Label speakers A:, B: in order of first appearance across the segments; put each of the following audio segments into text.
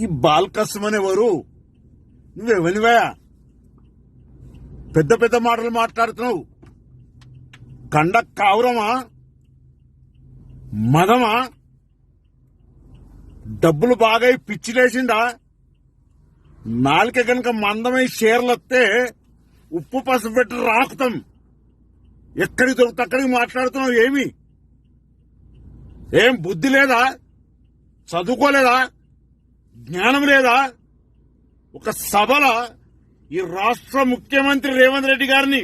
A: ఈ బాల్కస్తం అనేవారు. నువ్వెవనివయా పెద్ద పెద్ద మాటలు మాట్లాడుతున్నావు. కండ కావురమా? మదమా? డబ్బులు బాగా పిచ్చిలేసిందా నాలుక గనక మందమై షేర్లొస్తే ఉప్పు పసుపు పెట్టి రాకుతాం. ఎక్కడికి దొరుకుతా అక్కడికి మాట్లాడుతున్నావు ఏమి? ఏం బుద్ధి లేదా? చదువుకోలేదా? జ్ఞానం లేదా? ఒక సభల ఈ రాష్ట్ర ముఖ్యమంత్రి రేవంత్ రెడ్డి గారిని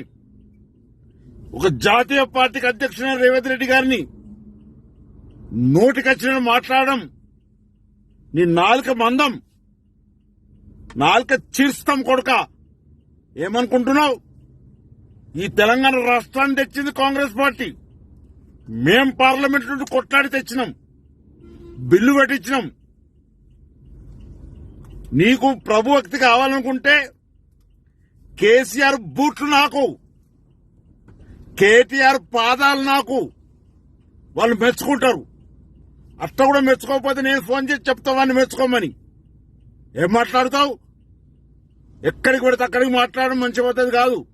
A: ఒక జాతీయ పార్టీకి అధ్యక్షుడైన రేవంత్ రెడ్డి గారిని నోటికొచ్చిన మాట్లాడడం నీ నాలుక మందం నాలుక చీర్స్తాం కొడుక ఏమనుకుంటున్నావు? ఈ తెలంగాణ రాష్ట్రాన్ని తెచ్చింది కాంగ్రెస్ పార్టీ. మేం పార్లమెంట్ నుండి కొట్లాడి తెచ్చినాం. బిల్లు పెట్టించినాం నీకు ప్రభువక్తి కావాలనుకుంటే కేసీఆర్ బూట్లు నాకు కేటీఆర్ పాదాలు నాకు వాళ్ళు మెచ్చుకుంటారు. అట్ట కూడా మెచ్చుకోకపోతే నేను ఫోన్ చేసి చెప్తా వాడిని మెచ్చుకోమని. ఏం మాట్లాడతావు? ఎక్కడికి పడితే అక్కడికి మాట్లాడడం మంచి పద్ధతి కాదు.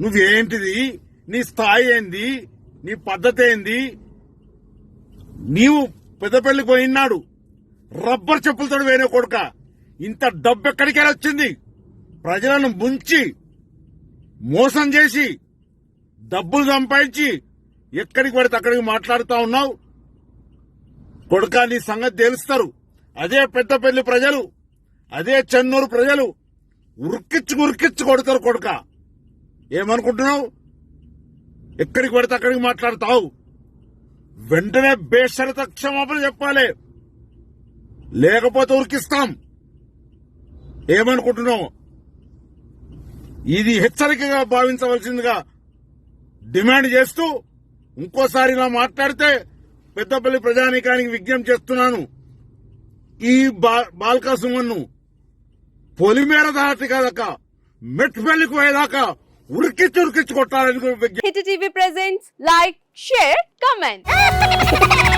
A: నువ్వేంటిది? నీ స్థాయి ఏంది? నీ పద్ధతి ఏంది? నీవు పెద్దపల్లికి పోయినాడు. రబ్బర్ చెప్పులతో వేరే కొడుక. ఇంత డబ్బు ఎక్కడికైనా వచ్చింది. ప్రజలను ముంచి మోసం చేసి డబ్బులు సంపాదించి ఎక్కడికి పడితే అక్కడికి మాట్లాడుతా ఉన్నావు. కొడుక నీ సంగతి తెలుస్తారు. అదే పెద్దపల్లి ప్రజలు అదే చెన్నూరు ప్రజలు ఉరికిచ్చి ఉరికిచ్చి కొడతారు కొడుక. ఏమనుకుంటున్నావు? ఎక్కడికి పడితే అక్కడికి మాట్లాడతావు. వెంటనే బేషరత క్షమాపణ చెప్పాలి. లేకపోతే ఉరికిస్తాం. ఏమనుకుంటున్నావు? ఇది హెచ్చరికగా భావించవలసిందిగా డిమాండ్ చేస్తూ ఇంకోసారి ఇలా మాట్లాడితే పెద్దపల్లి ప్రజానీకానికి విజ్ఞప్తి చేస్తున్నాను. ఈ బా- బాల్కా సుమన్ను పొలిమేర దాటి కదక మెట్పల్లికి పోయేదాకా ఉరికిచ్చి ఉరికిచ్చి కొట్టాలని విజ్ఞప్తి
B: ప్రెజెంట్స్ లైక్ షేర్ కమెంట్.